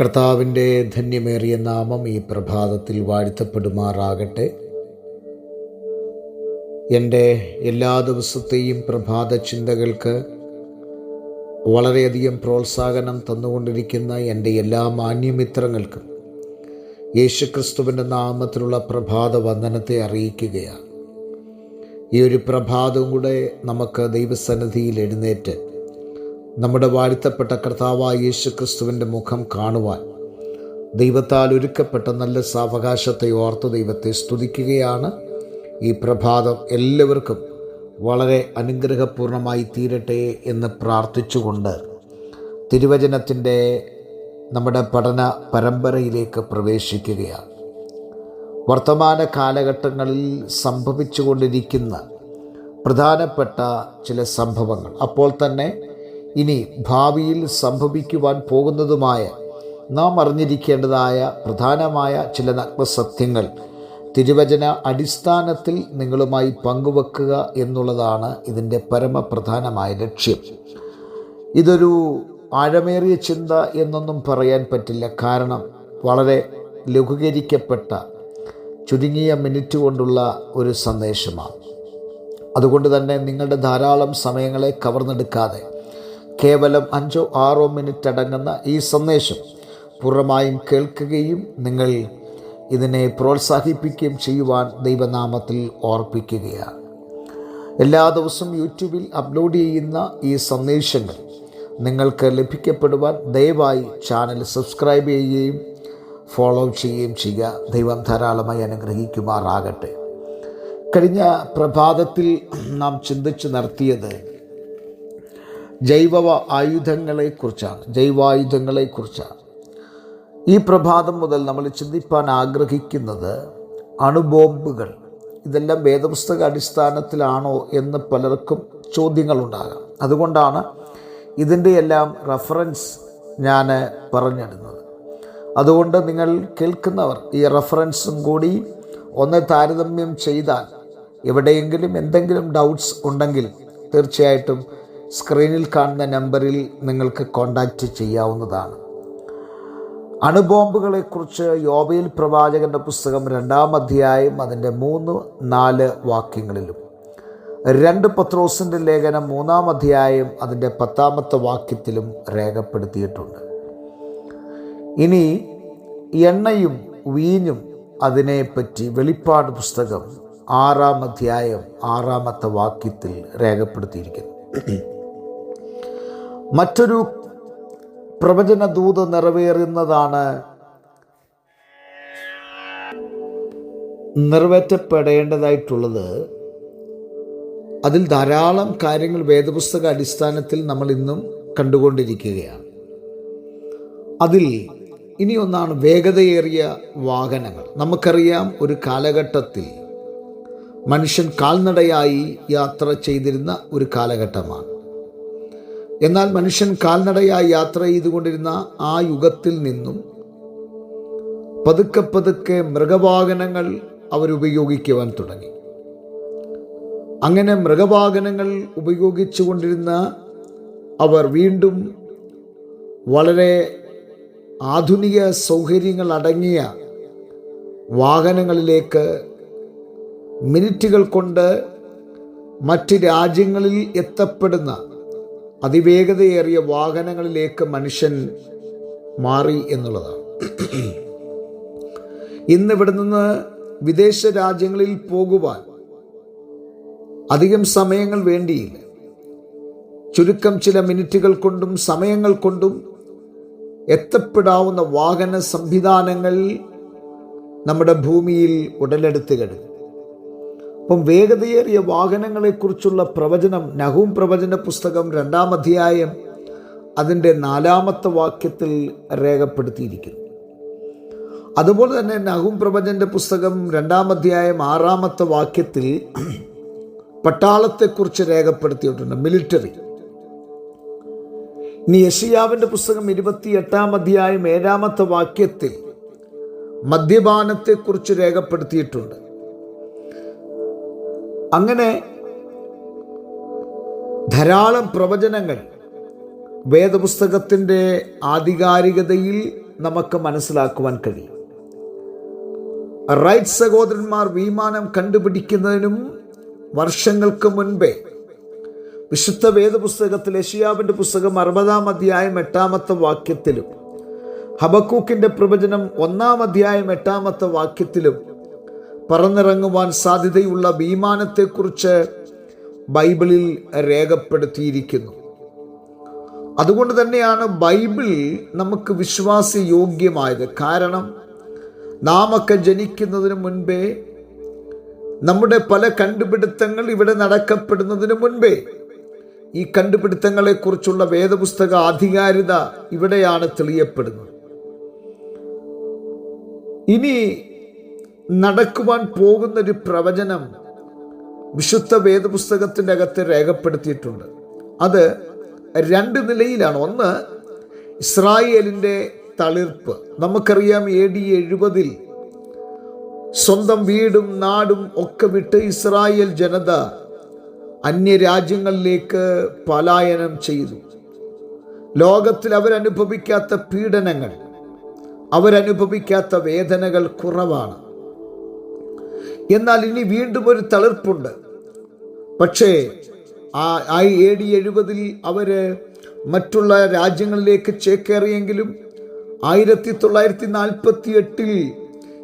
കർത്താവിന്റെ ധന്യമേറിയ നാമം ഈ പ്രഭാതത്തിൽ വാഴ്ത്തപ്പെടുമാറാകട്ടെ. എന്റെ എല്ലാ ദിവസത്തെയും പ്രഭാത ചിന്തകൾക്ക് വളരെയധികം പ്രോത്സാഹനം തന്നുകൊണ്ടിരിക്കുന്ന എന്റെ എല്ലാ മാന്യമിത്രങ്ങൾക്കും യേശുക്രിസ്തുവിന്റെ നാമത്തിലുള്ള പ്രഭാത വന്ദനത്തെ അറിയിക്കുകയാണ്. ഈ ഒരു പ്രഭാതവും കൂടെ നമുക്ക് ദൈവസന്നിധിയിൽ എഴുന്നേറ്റ് നമ്മുടെ വാഴ്ത്തപ്പെട്ട കർത്താവായ യേശു ക്രിസ്തുവിന്റെ മുഖം കാണുവാൻ ദൈവത്താൽ ഒരുക്കപ്പെട്ട നല്ല സാവകാശത്തെ ഓർത്ത് ദൈവത്തെ സ്തുതിക്കുകയാണ്. ഈ പ്രഭാതം എല്ലാവർക്കും വളരെ അനുഗ്രഹപൂർണമായി തീരട്ടെ എന്ന് പ്രാർത്ഥിച്ചുകൊണ്ട് തിരുവചനത്തിന്റെ നമ്മുടെ പഠന പരമ്പരയിലേക്ക് പ്രവേശിക്കുകയാണ്. വർത്തമാന കാലഘട്ടങ്ങളിൽ സംഭവിച്ചുകൊണ്ടിരിക്കുന്ന പ്രധാനപ്പെട്ട ചില സംഭവങ്ങൾ. അപ്പോൾ തന്നെ ഇനി ഭാവിയിൽ സംഭവിക്കുവാൻ പോകുന്നതുമായ നാം അറിഞ്ഞിരിക്കേണ്ടതായ പ്രധാനമായ ചില നഗ്നസത്യങ്ങൾ തിരുവചന അടിസ്ഥാനത്തിൽ നിങ്ങളുമായി പങ്കുവെക്കുക എന്നുള്ളതാണ് ഇതിന്റെ പരമപ്രധാനമായ ലക്ഷ്യം. ഇതൊരു ആഴമേറിയ ചിന്ത എന്നൊന്നും പറയാൻ പറ്റില്ല. കാരണം വളരെ ലഘൂകരിക്കപ്പെട്ട ചുരുങ്ങിയ മിനിറ്റ് കൊണ്ടുള്ള ഒരു സന്ദേശമാണ്. അതുകൊണ്ട് തന്നെ നിങ്ങളുടെ ധാരാളം സമയങ്ങളെ കവർന്നെടുക്കാതെ കേവലം അഞ്ചോ ആറോ മിനിറ്റ് അടങ്ങുന്ന ഈ സന്ദേശം പൂർണമായും കേൾക്കുകയും നിങ്ങൾ ഇതിനെ പ്രോത്സാഹിപ്പിക്കുകയും ചെയ്യുവാൻ ദൈവനാമത്തിൽ ഓർപ്പിക്കുകയാണ്. എല്ലാ ദിവസവും യൂട്യൂബിൽ അപ്ലോഡ് ചെയ്യുന്ന ഈ സന്ദേശങ്ങൾ നിങ്ങൾക്ക് ലഭിക്കപ്പെടുവാൻ ദയവായി ചാനൽ സബ്സ്ക്രൈബ് ചെയ്യുകയും ഫോളോ ചെയ്യുകയും ചെയ്യുക. ദൈവം ധാരാളമായി അനുഗ്രഹിക്കുമാറാകട്ടെ. കഴിഞ്ഞ പ്രഭാതത്തിൽ നാം ചിന്തിച്ചു നടത്തിയത് ജൈവ ആയുധങ്ങളെക്കുറിച്ചാണ് ജൈവായുധങ്ങളെക്കുറിച്ചാണ്. ഈ പ്രഭാതം മുതൽ നമ്മൾ ചിന്തിപ്പാൻ ആഗ്രഹിക്കുന്നത് അണുബോംബുകൾ. ഇതെല്ലാം വേദപുസ്തക അടിസ്ഥാനത്തിലാണോ എന്ന് പലർക്കും ചോദ്യങ്ങളുണ്ടാകാം. അതുകൊണ്ടാണ് ഇതിന്റെ എല്ലാം റഫറൻസ് ഞാൻ പറഞ്ഞിടുന്നത്. അതുകൊണ്ട് നിങ്ങൾ കേൾക്കുന്നവർ ഈ റഫറൻസും കൂടി ഒന്ന് താരതമ്യം ചെയ്താൽ എവിടെയെങ്കിലും എന്തെങ്കിലും ഡൗട്ട്സ് ഉണ്ടെങ്കിൽ തീർച്ചയായിട്ടും സ്ക്രീനിൽ കാണുന്ന നമ്പറിൽ നിങ്ങൾക്ക് കോണ്ടാക്റ്റ് ചെയ്യാവുന്നതാണ്. അണുബോംബുകളെക്കുറിച്ച് യോബയിൽ പ്രവാചകന്റെ പുസ്തകം രണ്ടാം അധ്യായം അതിന്റെ മൂന്ന് നാല് വാക്യങ്ങളിലും. രണ്ട് പത്രോസിന്റെ ലേഖനം മൂന്നാം അധ്യായം അതിന്റെ പത്താമത്തെ വാക്യത്തിലും രേഖപ്പെടുത്തിയിട്ടുണ്ട്. ഇനി എണ്ണയും വീഞ്ഞും അതിനെപ്പറ്റി വെളിപ്പാട് പുസ്തകം ആറാം അധ്യായം ആറാമത്തെ വാക്യത്തിൽ രേഖപ്പെടുത്തിയിരിക്കുന്നു. മറ്റൊരു പ്രവചന ദൂത് നിറവേറുന്നതാണ് നിറവേറ്റപ്പെടേണ്ടതായിട്ടുള്ളത്. അതിൽ ധാരാളം കാര്യങ്ങൾ വേദപുസ്തക അടിസ്ഥാനത്തിൽ നമ്മൾ ഇന്നും കണ്ടുകൊണ്ടിരിക്കുകയാണ്. അതിൽ ഇനി ഒന്നാണ് വേഗതയേറിയ വാഹനങ്ങൾ. നമുക്കറിയാം ഒരു കാലഘട്ടത്തിൽ മനുഷ്യൻ കാൽനടയായി യാത്ര ചെയ്തിരുന്ന ഒരു കാലഘട്ടമാണ്. എന്നാൽ മനുഷ്യൻ കാൽനടയായി യാത്ര ചെയ്തുകൊണ്ടിരുന്ന ആ യുഗത്തിൽ നിന്നും പതുക്കെ പതുക്കെ മൃഗവാഹനങ്ങൾ അവരുപയോഗിക്കുവാൻ തുടങ്ങി. അങ്ങനെ മൃഗവാഹനങ്ങൾ ഉപയോഗിച്ചു കൊണ്ടിരുന്ന അവർ വീണ്ടും വളരെ ആധുനിക സൗകര്യങ്ങൾ അടങ്ങിയ വാഹനങ്ങളിലേക്ക് മിനിറ്റുകൾ കൊണ്ട് മറ്റ് രാജ്യങ്ങളിൽ എത്തപ്പെടുന്ന അതിവേഗതയേറിയ വാഹനങ്ങളിലേക്ക് മനുഷ്യൻ മാറി എന്നുള്ളതാണ്. ഇന്ന് ഇവിടെ നിന്ന് വിദേശ രാജ്യങ്ങളിൽ പോകുവാൻ അധികം സമയങ്ങൾ വേണ്ടിയില്ല. ചുരുക്കം ചില മിനിറ്റുകൾ കൊണ്ടും സമയങ്ങൾ കൊണ്ടും എത്തപ്പെടാവുന്ന വാഹന സംവിധാനങ്ങൾ നമ്മുടെ ഭൂമിയിൽ ഉടലെടുത്ത് കഴിഞ്ഞു. അപ്പം വേഗതയേറിയ വാഹനങ്ങളെക്കുറിച്ചുള്ള പ്രവചനം നഹൂം പ്രവചന പുസ്തകം രണ്ടാം അധ്യായം അതിന്റെ നാലാമത്തെ വാക്യത്തിൽ രേഖപ്പെടുത്തിയിരിക്കുന്നു. അതുപോലെ തന്നെ നഹൂം പ്രവചന്റെ പുസ്തകം രണ്ടാം അധ്യായം ആറാമത്തെ വാക്യത്തിൽ പട്ടാളത്തെക്കുറിച്ച് രേഖപ്പെടുത്തിയിട്ടുണ്ട് മിലിറ്ററി. ഇനി യഷിയാവിന്റെ പുസ്തകം ഇരുപത്തി എട്ടാം അധ്യായം ഏഴാമത്തെ വാക്യത്തിൽ മദ്യപാനത്തെക്കുറിച്ച് രേഖപ്പെടുത്തിയിട്ടുണ്ട്. അങ്ങനെ ധാരാളം പ്രവചനങ്ങൾ വേദപുസ്തകത്തിന്റെ ആധികാരികതയിൽ നമുക്ക് മനസ്സിലാക്കുവാൻ കഴിയും. റൈറ്റ് സഹോദരന്മാർ വിമാനം കണ്ടുപിടിക്കുന്നതിനും വർഷങ്ങൾക്ക് മുൻപേ വിശുദ്ധ വേദപുസ്തകത്തിൽ യഷിയാവിന്റെ പുസ്തകം അറുപതാം അധ്യായം എട്ടാമത്തെ വാക്യത്തിലും ഹബക്കൂക്കിന്റെ പ്രവചനം ഒന്നാം അധ്യായം എട്ടാമത്തെ വാക്യത്തിലും പറന്നിറങ്ങുവാൻ സാധ്യതയുള്ള വിമാനത്തെക്കുറിച്ച് ബൈബിളിൽ രേഖപ്പെടുത്തിയിരിക്കുന്നു. അതുകൊണ്ട് തന്നെയാണ് ബൈബിൾ നമുക്ക് വിശ്വാസയോഗ്യമായത്. കാരണം നാം ഒക്കെ ജനിക്കുന്നതിന് മുൻപേ നമ്മുടെ പല കണ്ടുപിടുത്തങ്ങൾ ഇവിടെ നടക്കപ്പെടുന്നതിന് മുൻപേ ഈ കണ്ടുപിടുത്തങ്ങളെക്കുറിച്ചുള്ള വേദപുസ്തക ആധികാരികത ഇവിടെയാണ് തെളിയപ്പെടുന്നത്. ഇനി നടക്കുവാൻ പോകുന്നൊരു പ്രവചനം വിശുദ്ധ വേദപുസ്തകത്തിന്റെ അകത്ത് രേഖപ്പെടുത്തിയിട്ടുണ്ട്. അത് രണ്ട് നിലയിലാണ്. ഒന്ന് ഇസ്രായേലിന്റെ തളിർപ്പ്. നമുക്കറിയാം എ ഡി എഴുപതിൽ സ്വന്തം വീടും നാടും ഒക്കെ വിട്ട് ഇസ്രായേൽ ജനത അന്യരാജ്യങ്ങളിലേക്ക് പലായനം ചെയ്തു. ലോകത്തിൽ അവരനുഭവിക്കാത്ത പീഡനങ്ങൾ അവരനുഭവിക്കാത്ത വേദനകൾ കുറവാണ്. എന്നാൽ ഇനി വീണ്ടും ഒരു തളിർപ്പുണ്ട്. പക്ഷേ ആ എ ഡി എഴുപതിൽ അവർ മറ്റുള്ള രാജ്യങ്ങളിലേക്ക് ചേക്കേറിയെങ്കിലും ആയിരത്തി തൊള്ളായിരത്തി നാൽപ്പത്തി എട്ടിൽ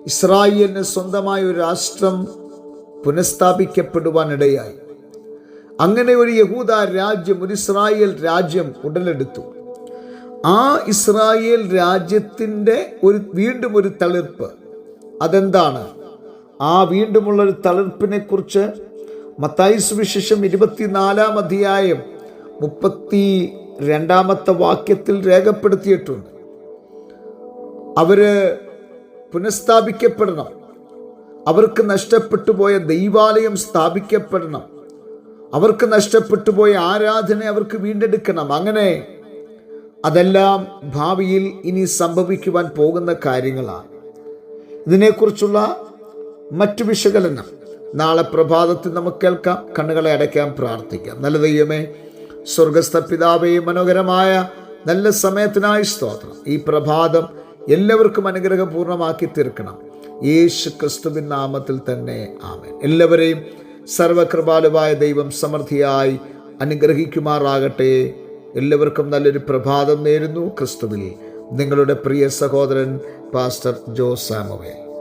ഇസ്രായേലിന് സ്വന്തമായ ഒരു രാഷ്ട്രം പുനഃസ്ഥാപിക്കപ്പെടുവാനിടയായി. അങ്ങനെ ഒരു യഹൂദ രാജ്യം ഒരു ഇസ്രായേൽ രാജ്യം ഉടലെടുത്തു. ആ ഇസ്രായേൽ രാജ്യത്തിന്റെ ഒരു വീണ്ടും ഒരു തളിർപ്പ്. അതെന്താണ്? ആ വീണ്ടുമുള്ള ഒരു തളിർപ്പിനെ കുറിച്ച് മത്തായി സുവിശേഷം ഇരുപത്തിനാലാം അധ്യായം മുപ്പത്തി രണ്ടാമത്തെ വാക്യത്തിൽ രേഖപ്പെടുത്തിയിട്ടുണ്ട്. അവർ പുനഃസ്ഥാപിക്കപ്പെടണം. അവർക്ക് നഷ്ടപ്പെട്ടു പോയ ദൈവാലയം സ്ഥാപിക്കപ്പെടണം. അവർക്ക് നഷ്ടപ്പെട്ടു പോയ ആരാധന അവർക്ക് വീണ്ടെടുക്കണം. അങ്ങനെ അതെല്ലാം ഭാവിയിൽ ഇനി സംഭവിക്കുവാൻ പോകുന്ന കാര്യങ്ങളാണ്. ഇതിനെക്കുറിച്ചുള്ള മറ്റു വിശകലനം. നാളെ പ്രഭാതത്തിൽ നമുക്ക് കേൾക്കാം. കണ്ണുകളെ അടയ്ക്കാൻ പ്രാർത്ഥിക്കാം. നല്ല ദൈവമേ സ്വർഗസ്ഥ പിതാവേ മനോഹരമായ നല്ല സമയത്തിനായി സ്തോത്രം. ഈ പ്രഭാതം എല്ലാവർക്കും അനുഗ്രഹപൂർണമാക്കി തീർക്കണം. യേശു ക്രിസ്തുവിൻ നാമത്തിൽ തന്നെ ആമേൻ. എല്ലാവരെയും സർവകൃപാലുവായ ദൈവം സമൃദ്ധിയായി അനുഗ്രഹിക്കുമാറാകട്ടെ. എല്ലാവർക്കും നല്ലൊരു പ്രഭാതം നേരുന്നു. ക്രിസ്തുവിൽ നിങ്ങളുടെ പ്രിയ സഹോദരൻ പാസ്റ്റർ ജോ സാമുവേൽ